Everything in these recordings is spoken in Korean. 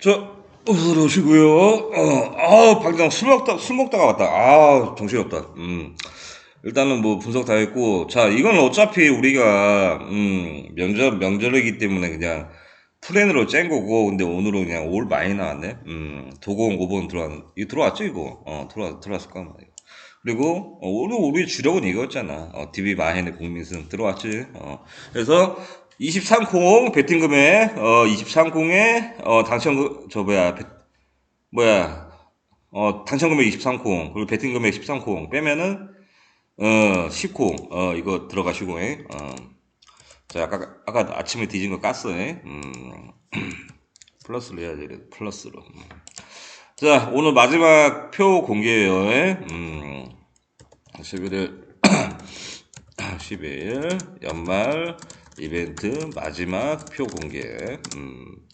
자, 어서 들어오시고요. 어, 아, 방장 술 먹다, 술 먹다가 왔다. 아, 정신없다. 음. 일단은 뭐 분석 다 했고, 자, 이건 어차피 우리가, 음, 명절, 명절이기 때문에 그냥 플랜으로 짠 거고, 근데 오늘은 그냥 올 많이 나왔네. 음, 도공 5번 들어왔, 이거 들어왔죠, 이거? 어, 들어왔, 들어왔을 거야. 그리고, 어, 오늘 우리 주력은 이거였잖아. 어, DB 마헨의 국민승 들어왔지. 어, 그래서 23콩 배팅 금액, 어, 23콩에, 어, 당첨, 저 뭐야, 배- 뭐야, 어, 당첨 금액 23콩, 그리고 배팅 금액 13콩 빼면은, 어, 10콩, 어, 이거 들어가시고, 예. 어. 자, 아까, 아까 아침에 뒤진 거 깠어, 예. 음, 플러스로 해야지, 이래, 플러스로. 음. 자, 오늘 마지막 표 공개예요, 예. 음, 11일, 10일, 연말, 이벤트, 마지막 표 공개. 음,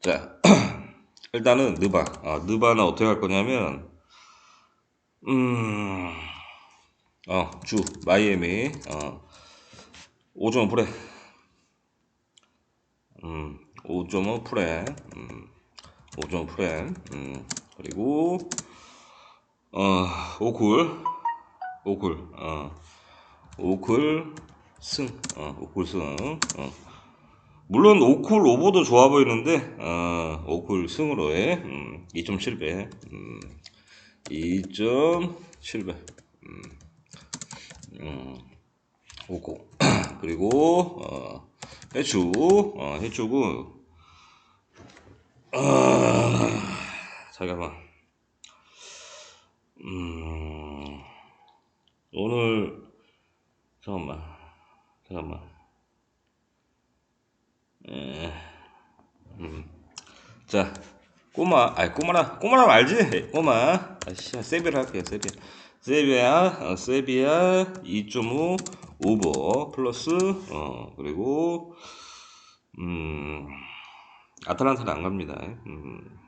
자, 일단은 느바. 아, 느바는 어떻게 할 거냐면, 음, 어, 주, 마이애미, 어, 5.5 프레. 음, 5.5 프레. 음, 5.5 프레. 음, 그리고, 어, 오쿨. 오쿨. 어, 오쿨 승. 어, 오쿨 승. 어. 물론 오쿨 오버도 좋아 보이는데, 어, 오쿨 승으로 해. 음, 2.7배. 음, 2.7배. 음, 오고. 그리고, 어, 해축. 어, 해축은, 아, 잠깐만. 음, 오늘, 잠깐만. 잠깐만. 에, 음. 자, 꼬마, 아니, 꼬마라, 꼬마라 알지? 꼬마. 아씨, 세비를 할게요, 세비. 세비야, 어, 세비야, 2.5, 오버, 플러스, 어, 그리고, 음, 아틀란타는 안 갑니다. 음,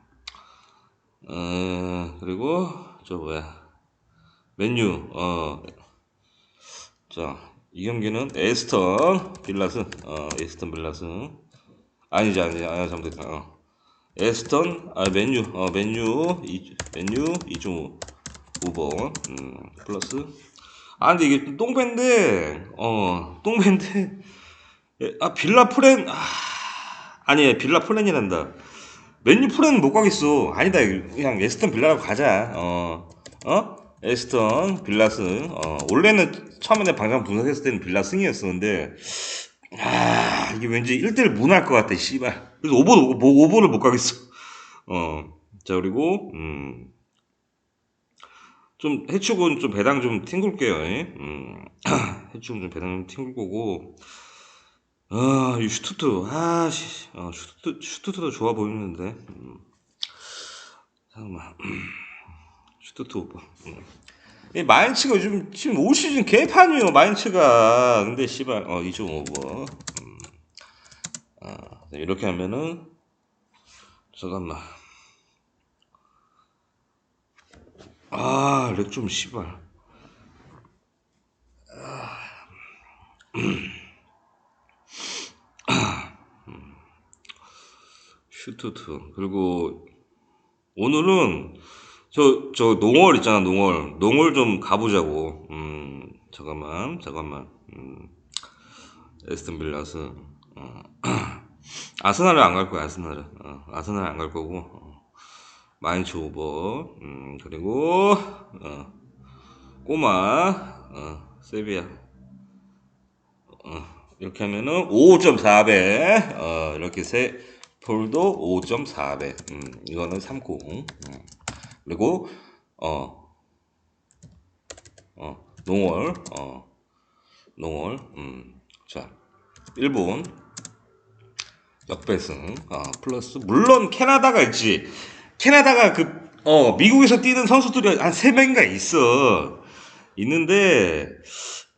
어, 그리고, 저 뭐야, 맨유, 어, 자, 이 경기는 에스턴 빌라스, 어, 에스턴 빌라스. 아니지, 아니지, 아, 잘못했다. 어. 에스턴, 아, 맨유, 어, 맨유, 이, 맨유 2.5, 5번, 음, 플러스. 아, 근데 이게 똥배인데, 어, 똥배인데, 예, 아, 빌라 프렌, 아, 아니, 빌라 프렌이란다. 맨유 프렌은 못 가겠어. 아니다, 그냥 에스턴 빌라로 가자. 어, 어? 에스턴 빌라스. 어, 원래는 처음에 내 방송 분석했을 때는 빌라 승이었었는데, 아, 이게 왠지 1대1 무날 것 같아, 씨발. 그래서 5번, 5번을 못 가겠어. 어, 자, 그리고, 음, 좀, 해축은 좀 배당 좀 튕길게요, 예? 음, 해축은 좀 배당 좀 튕길 거고, 아, 이 슈투트, 아, 씨, 어, 슈투트, 슈투트도 좋아 보이는데, 음, 잠깐만, 슈투트 오빠. 음. 이 마인츠가 요즘 지금 올 시즌 개판이에요 마인츠가. 근데 씨발 어 2.5번 음. 아, 이렇게 하면은 잠깐만. 아렉 좀 씨발. 슈트트 그리고 오늘은 저, 저, 농월 있잖아, 농월. 농월 좀 가보자고. 음, 잠깐만, 잠깐만. 음, 에스턴 빌라스. 어. 아스날을 안 갈 거야, 아스날을. 어, 아스날 안갈 거고. 어. 마인츠 오버. 음, 그리고, 어, 꼬마, 어, 세비야. 어, 이렇게 하면은 5.4배. 어, 이렇게 세, 폴도 5.4배. 음, 이거는 30. 음. 그리고 어, 어, 농월, 어, 농월, 음, 자, 일본 역배승, 어, 플러스 물론 캐나다가 있지. 캐나다가 그, 어, 미국에서 뛰는 선수들이 한세 명인가 있어. 있는데,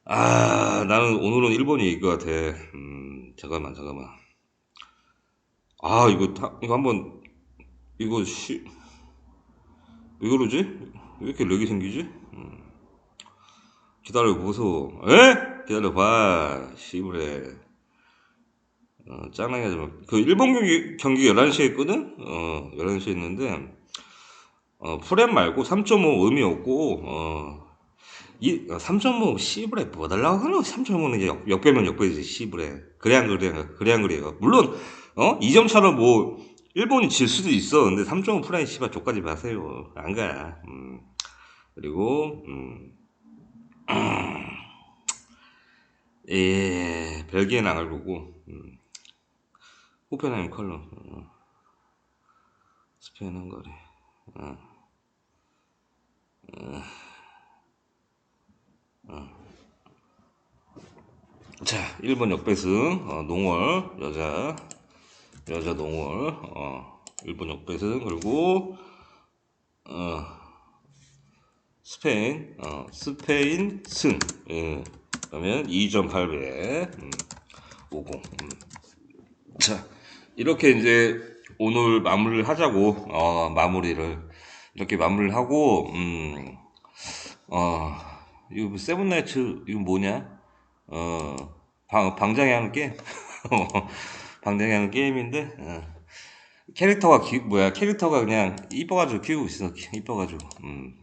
아, 나는 오늘은 일본이 이길 것 같아. 음, 잠깐만, 잠깐만. 아, 이거, 다- 이거 한번, 이거 시, 왜 그러지? 왜 이렇게 렉이 생기지? 음. 기다려 보소. 에? 기다려 봐. 씨부래. 어, 짱나게 마. 그 일본 경기, 경기 11시에 있거든? 어, 11시에 있는데, 어, 프렘 말고 3.5 의미 없고, 어, 이, 3.5 씨브레 뭐 달라고 하노? 3.5는 이제 역, 역배면 역배지, 씨브레. 그래 안 그래, 그래 안 그래요. 물론, 어? 2점 차로 뭐, 일본이 질 수도 있어. 근데 3.5 프라이 씨발 족까지 마세요. 안 가. 음. 그리고, 음. 예, 벨기에는 안갈 거고, 음. 호펜하임 컬러, 어. 스페인 헝가리, 어. 어. 어. 자, 1번 역배승, 어, 농월, 여자, 여자 농월, 어, 1번 역배승, 그리고, 어, 스페인, 어, 스페인 승, 예. 그러면 2.8배, 음, 50. 음. 자, 이렇게 이제 오늘 마무리를 하자고, 어, 마무리를. 이렇게 마무리를 하고, 음, 어, 이거 뭐 세븐나이츠, 이거 뭐냐? 어, 방, 하는 게임? 하는 게임인데, 어. 캐릭터가, 기, 뭐야, 캐릭터가 그냥 이뻐가지고 키우고 있어. 이뻐가지고. 음.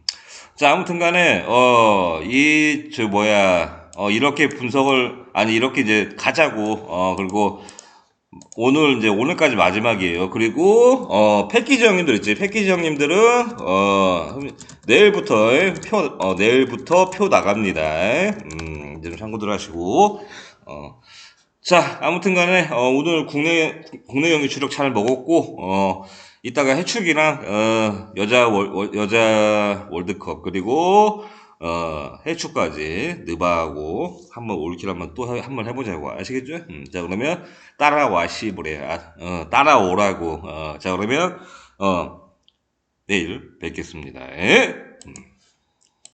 자, 아무튼 간에, 어, 이, 저, 뭐야, 어, 이렇게 분석을, 아니, 이렇게 이제 가자고, 어, 그리고, 오늘 이제 오늘까지 마지막이에요. 그리고 어 패키지 형님들 있지. 패키지 형님들은 어 내일부터 표 어, 내일부터 표 나갑니다. 음, 이제 좀 참고들 하시고 어. 자, 아무튼 간에 어, 오늘 국내 국내 경기 주력 잘 먹었고 어 이따가 해축이랑 어, 여자 월, 월- 여자 월드컵 그리고 어, 해축까지 느바하고 한번 올킬 한번 또 해- 한번 해보자고 아시겠죠? 음, 자 그러면 따라와 시부래 아, 어, 따라오라고 어, 자 그러면 어, 내일 뵙겠습니다. 예? 음.